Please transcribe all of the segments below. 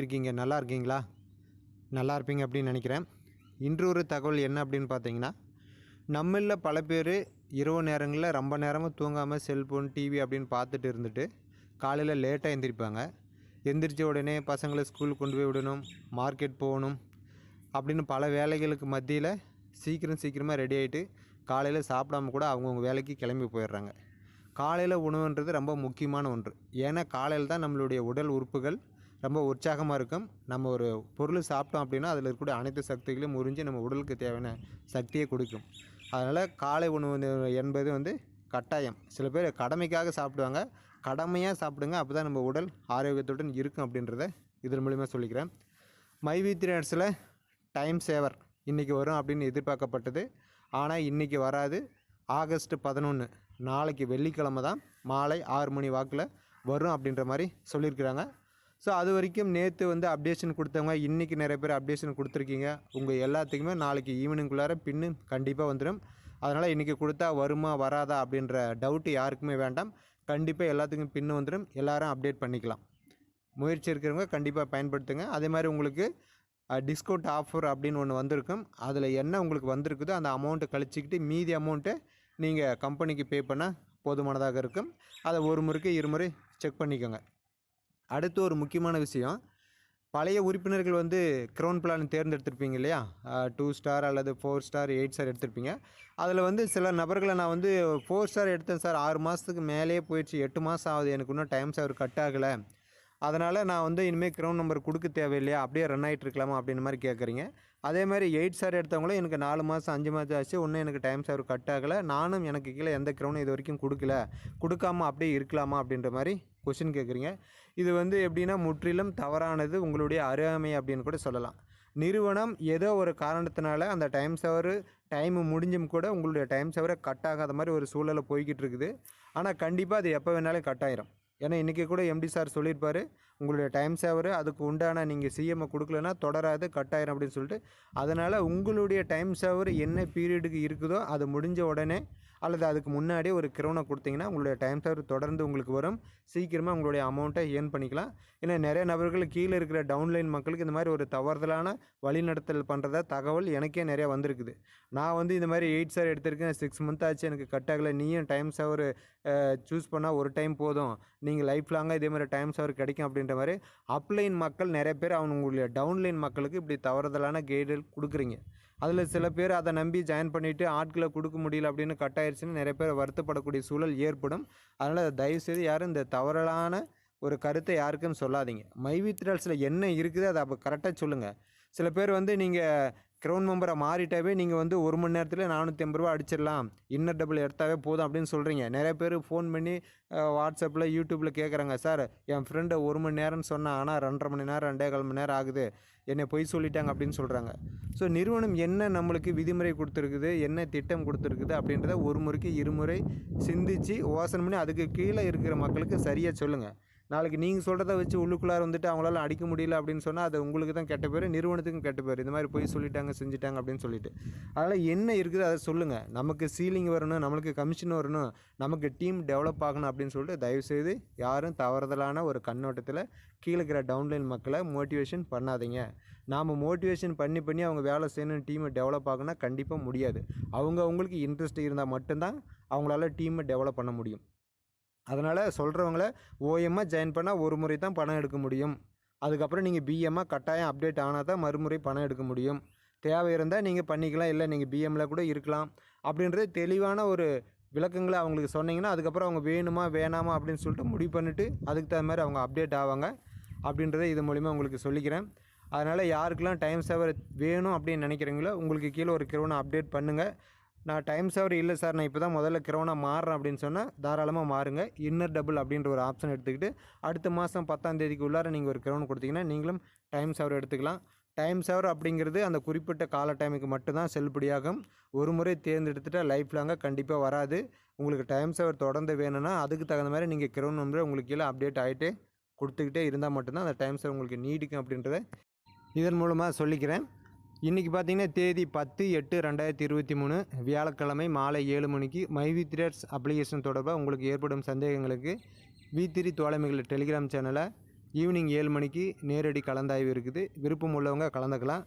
இருக்கீங்க? நல்லா இருக்கீங்களா? நல்லா இருப்பீங்க அப்படின்னு நினைக்கிறேன். இன்று ஒரு தகவல் என்ன அப்படின்னு பார்த்தீங்கன்னா நம்மளில் பல பேர் இரவு நேரங்களில் ரொம்ப நேரமாக தூங்காமல் செல்ஃபோன் டிவி அப்படின்னு பார்த்துட்டு இருந்துட்டு காலையில் லேட்டாக எழுந்திரிப்பாங்க எந்திரிச்ச உடனே பசங்களை ஸ்கூலுக்கு கொண்டு போய் விடணும் மார்க்கெட் போகணும் அப்படின்னு பல வேலைகளுக்கு மத்தியில் சீக்கிரம் சீக்கிரமாக ரெடி ஆகிட்டு காலையில் சாப்பிடாம கூட அவங்கவுங்க வேலைக்கு கிளம்பி போயிடுறாங்க. காலையில் உணவுன்றது ரொம்ப முக்கியமான ஒன்று. ஏன்னா காலையில் தான் நம்மளுடைய உடல் உறுப்புகள் ரொம்ப உற்சாகமாக இருக்கும். நம்ம ஒரு பொருள் சாப்பிட்டோம் அப்படின்னா அதில் இருக்கக்கூடிய அனைத்து சக்திகளையும் முறிஞ்சு நம்ம உடலுக்கு தேவையான சக்தியை கொடுக்கும். அதனால் காலை உணவு என்பது வந்து கட்டாயம். சில பேர் கடமைக்காக சாப்பிடுவாங்க. கடமையாக சாப்பிடுங்க அப்போ தான் நம்ம உடல் ஆரோக்கியத்துடன் இருக்கும் அப்படின்றத இதன் மூலிமா சொல்லிக்கிறேன். மைவி டைம் சேவர் இன்றைக்கி வரும் அப்படின்னு எதிர்பார்க்கப்பட்டது. ஆனால் இன்றைக்கி வராது. ஆகஸ்ட் பதினொன்று நாளைக்கு வெள்ளிக்கிழமை தான் மாலை ஆறு மணி வாக்கில் வரும் அப்படின்ற மாதிரி சொல்லியிருக்கிறாங்க. ஸோ அது வரைக்கும் நேற்று வந்து அப்டேஷன் கொடுத்தவங்க இன்றைக்கி நிறைய பேர் அப்டேஷன் கொடுத்துருக்கீங்க. உங்கள் எல்லாத்துக்குமே நாளைக்கு ஈவினிங்குள்ளார பின்னு கண்டிப்பாக வந்துடும் அதனால் இன்றைக்கி கொடுத்தா வருமா வராதா அப்படின்ற டவுட்டு யாருக்குமே வேண்டாம். கண்டிப்பாக எல்லாத்துக்கும் பின்னு வந்துடும் எல்லாரும் அப்டேட் பண்ணிக்கலாம். முயற்சி இருக்கிறவங்க கண்டிப்பாக பயன்படுத்துங்க. அதே மாதிரி உங்களுக்கு டிஸ்கவுண்ட் ஆஃபர் அப்படின்னு ஒன்று வந்திருக்கும். அதில் என்ன உங்களுக்கு வந்திருக்குதோ அந்த அமௌண்ட்டை கழிச்சிக்கிட்டு மீதி அமௌண்ட்டை நீங்கள் கம்பெனிக்கு பே பண்ணால் போதுமானதாக இருக்கும். அதை ஒரு முறைக்கு இருமுறை செக் பண்ணிக்கோங்க. அடுத்து ஒரு முக்கியமான விஷயம். பழைய உறுப்பினர்கள் வந்து க்ரௌன் பிளான் தேர்ந்தெடுத்திருப்பீங்க இல்லையா? டூ ஸ்டார் அல்லது ஃபோர் ஸ்டார் எயிட் ஸ்டார் எடுத்திருப்பீங்க. அதில் வந்து சில நபர்களை நான் வந்து ஃபோர் ஸ்டார் எடுத்தேன் சார். ஆறு மாதத்துக்கு மேலேயே போயிடுச்சு. எட்டு மாதம் ஆகுது. எனக்கு இன்னும் டைம் சார் கட் ஆகலை. அதனால் நான் வந்து இனிமேல் க்ரௌண்ட் நம்பர் கொடுக்க தேவையில்லையா? அப்படியே ரன் ஆகிட்டு இருக்கலாமா? அப்படின்ற மாதிரி கேட்குறீங்க அதே மாதிரி எயிட் ஸ்டார் எடுத்தவங்களும் எனக்கு நாலு மாதம் அஞ்சு மாதம் ஆச்சு. ஒன்றும் எனக்கு டைம் சார் கட் ஆகலை. நானும் எனக்கு கீழே எந்த க்ரௌனும் இது வரைக்கும் கொடுக்கல. கொடுக்காமல் அப்படியே இருக்கலாமா? அப்படின்ற மாதிரி கொஷின் கேட்குறீங்க இது வந்து எப்படின்னா முற்றிலும் தவறானது உங்களுடைய அருகாமை அப்படின்னு கூட சொல்லலாம். நிறுவனம் ஏதோ ஒரு காரணத்தினால அந்த டைம் சவர் டைம் முடிஞ்சும் கூட உங்களுடைய டைம் சவரை கட் ஆகாத மாதிரி ஒரு சூழலில் போய்கிட்டு இருக்குது. ஆனால் கண்டிப்பாக அது எப்போ வேணாலும் கட் ஆயிரும். ஏன்னா இன்றைக்கி கூட எம்டி சார் சொல்லியிருப்பார். உங்களுடைய டைம் சேவர் அதுக்கு உண்டான நீங்கள் சிஎம்ஐ கொடுக்கலன்னா தொடராது கட்டாயிரம் அப்படின்னு சொல்லிட்டு அதனால் உங்களுடைய டைம் சேவர் என்ன பீரியடுக்கு இருக்குதோ அது முடிஞ்ச உடனே அல்லது அதுக்கு முன்னாடியே ஒரு கிரௌனை கொடுத்தீங்கன்னா உங்களுடைய டைம் சேவர் தொடர்ந்து உங்களுக்கு வரும். சீக்கிரமாக உங்களுடைய அமௌண்ட்டை ஏர்ன் பண்ணிக்கலாம். ஏன்னா நிறைய நபர்கள் கீழே இருக்கிற டவுன்லைன் மக்களுக்கு இந்த மாதிரி ஒரு தவறுதலான வழிநடத்தல் பண்ணுறதா தகவல் எனக்கே நிறையா வந்திருக்குது. நான் வந்து இந்த மாதிரி எயிட் சார் எடுத்திருக்கேன் சிக்ஸ் மந்த் ஆச்சு எனக்கு கட் ஆகலை. நீயும் டைம் சேவர் சூஸ் பண்ணால் ஒரு டைம் போதும். நீங்கள் லைஃப் லாங்காக இதே மாதிரி டைம் சேவர் கிடைக்கும் அப்படின்னு அப்படின்ற மாதிரி அப்லைன் மக்கள் நிறைய பேர் அவங்களுடைய டவுன்லைன் மக்களுக்கு இப்படி தவறுதலான கைடு கொடுக்குறீங்க. அதில் சில பேர் அதை நம்பி ஜாயின் பண்ணிவிட்டு ஆட்களை கொடுக்க முடியல அப்படின்னு கட் ஆயிடுச்சுன்னு நிறைய பேர் வருத்தப்படக்கூடிய சூழல் ஏற்படும். அதனால் தயவுசெய்து யாரும் இந்த தவறலான ஒரு கருத்தை யாருக்கும் சொல்லாதீங்க. மைவி திரல்ஸில் என்ன இருக்குது அதை அப்போ கரெக்டாக சொல்லுங்கள் சில பேர் வந்து நீங்கள் க்ரௌன் மெம்பரை மாறிட்டாவே நீங்கள் வந்து ஒரு மணி நேரத்தில் நானூற்றி ஐம்பது ரூபா அடிச்சிடலாம். இன்னர் டபுள் எடுத்தாவே போதும் அப்படின்னு சொல்கிறீங்க நிறைய பேர் ஃபோன் பண்ணி வாட்ஸ்அப்பில் யூடியூப்பில் கேட்குறாங்க சார் என் ஃப்ரெண்டை ஒரு மணி நேரம்னு சொன்னால் ஆனால் ரெண்டரை மணி நேரம் ரெண்டே கால் மணி நேரம் ஆகுது. என்னை பொய் சொல்லிட்டாங்க அப்படின்னு சொல்கிறாங்க ஸோ நிறுவனம் என்ன நம்மளுக்கு விதிமுறை கொடுத்துருக்குது? என்ன திட்டம் கொடுத்துருக்குது? அப்படின்றத ஒரு முறைக்கு இருமுறை சிந்தித்து யோசனை பண்ணி அதுக்கு கீழே இருக்கிற மக்களுக்கு சரியாக சொல்லுங்கள் நாளைக்கு நீங்கள் சொல்கிறத வச்சு உள்ளுக்குள்ளார வந்துட்டு அவங்களால அடிக்க முடியல அப்படின்னு சொன்னால் அது உங்களுக்கு தான் கெட்ட பேர் நிறுவனத்துக்கும் கெட்ட பேர். இந்த மாதிரி போய் சொல்லிட்டாங்க செஞ்சுட்டாங்க அப்படின்னு சொல்லிட்டு. அதனால் என்ன இருக்குது அதை சொல்லுங்கள் நமக்கு சீலிங் வரணும் நம்மளுக்கு கமிஷன் வரணும் நமக்கு டீம் டெவலப் ஆகணும் அப்படின்னு சொல்லிட்டு தயவுசெய்து யாரும் தவறுதலான ஒரு கண்ணோட்டத்தில் கீழே இருக்கிற டவுன்லைன் மக்களை மோட்டிவேஷன் பண்ணாதீங்க. நாம் மோட்டிவேஷன் பண்ணி பண்ணி அவங்க வேலை செய்யணும் டீமை டெவலப் ஆகுனா கண்டிப்பாக முடியாது. அவங்க அவங்களுக்கு இன்ட்ரெஸ்ட் இருந்தால் மட்டும்தான் அவங்களால டீமை டெவலப் பண்ண முடியும். அதனால் சொல்கிறவங்கள ஓஎம்மாக ஜாயின் பண்ணால் ஒரு முறை தான் பணம் எடுக்க முடியும். அதுக்கப்புறம் நீங்கள் பிஎம்மாக கட்டாயம் அப்டேட் ஆனால் தான் மறுமுறை பணம் எடுக்க முடியும். தேவை இருந்தால் நீங்கள் பண்ணிக்கலாம் இல்லை நீங்கள் பிஎம்மில் கூட இருக்கலாம். அப்படின்றது தெளிவான ஒரு விளக்கங்களை அவங்களுக்கு சொன்னீங்கன்னா அதுக்கப்புறம் அவங்க வேணுமா வேணாமா அப்படின்னு சொல்லிட்டு முடிவு பண்ணிவிட்டு அதுக்கு தகுந்த மாதிரி அவங்க அப்டேட் ஆவாங்க. அப்படின்றத இது மூலிமா உங்களுக்கு சொல்லிக்கிறேன். அதனால் யாருக்கெல்லாம் டைம் சேவர் வேணும் அப்படின்னு நினைக்கிறீங்களோ உங்களுக்கு கீழே ஒரு கிரோனை அப்டேட் பண்ணுங்கள் நான் டைம் சேவர் இல்லை சார் நான் இப்போ தான் முதல்ல கிரௌனாக மாறுறேன் அப்படின்னு சொன்னால் தாராளமாக மாறுங்க. இன்னர் டபுள் அப்படின்ற ஒரு ஆப்ஷன் எடுத்துக்கிட்டு அடுத்த மாதம் பத்தாம் தேதிக்கு உள்ளார நீங்கள் ஒரு கிரௌன் கொடுத்தீங்கன்னா நீங்களும் டைம் சேவர் எடுத்துக்கலாம். டைம் சேவர் அப்படிங்கிறது அந்த குறிப்பிட்ட கால டைமுக்கு மட்டும்தான் செல்லுபடியாகும். ஒரு முறை தேர்ந்தெடுத்துட்டால் லைஃப் லாங்காக கண்டிப்பாக வராது. உங்களுக்கு டைம் சேவர் தொடர்ந்து வேணும்னா அதுக்கு தகுந்த மாதிரி நீங்கள் கிரௌன் நம்பரை உங்களுக்கு கீழே அப்டேட் ஆகிட்டே கொடுத்துக்கிட்டே இருந்தால் மட்டும்தான் அந்த டைம் சேவர் உங்களுக்கு நீடிக்கும் அப்படின்றத இதன் மூலமாக சொல்லிக்கிறேன். இன்றைக்கி பார்த்தீங்கன்னா தேதி பத்து எட்டு ரெண்டாயிரத்தி இருபத்தி மூணு. வியாழக்கிழமை மாலை ஏழு மணிக்கு மைவி த்ரேட்ஸ் அப்ளிகேஷன் தொடர்பாக உங்களுக்கு ஏற்படும் சந்தேகங்களுக்கு வி த்ரீ தோழமைகள் டெலிகிராம் சேனலை ஈவினிங் ஏழு மணிக்கு நேரடி கலந்தாய்வு இருக்குது. விருப்பம் உள்ளவங்க கலந்துக்கலாம்.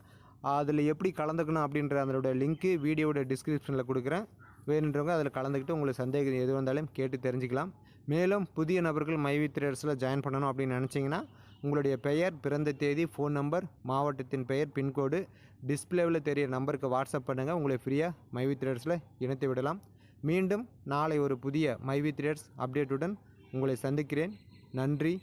அதில் எப்படி கலந்துக்கணும் அப்படின்ற அதனோட லிங்க்கு வீடியோட டிஸ்கிரிப்ஷனில் கொடுக்குறேன். வேணுன்றவங்க அதில் கலந்துக்கிட்டு உங்களுக்கு சந்தேகம் எது வந்தாலும் கேட்டு தெரிஞ்சுக்கலாம். மேலும் புதிய நபர்கள் மைவி த்ரேடர்ஸில் ஜாயின் பண்ணணும் அப்படின்னு நினச்சிங்கன்னா உங்களுடைய பெயர் பிறந்த தேதி ஃபோன் நம்பர் மாவட்டத்தின் பெயர் பின்கோடு டிஸ்பிளேவில் தெரிய நம்பருக்கு வாட்ஸ்அப் பண்ணுங்கள் உங்களை ஃப்ரீயாக மைவி த்ரேடர்ஸில் இணைத்து விடலாம். மீண்டும் நாளை ஒரு புதிய மைவி த்ரேடர்ஸ் அப்டேட்டுடன் உங்களை சந்திக்கிறேன். நன்றி.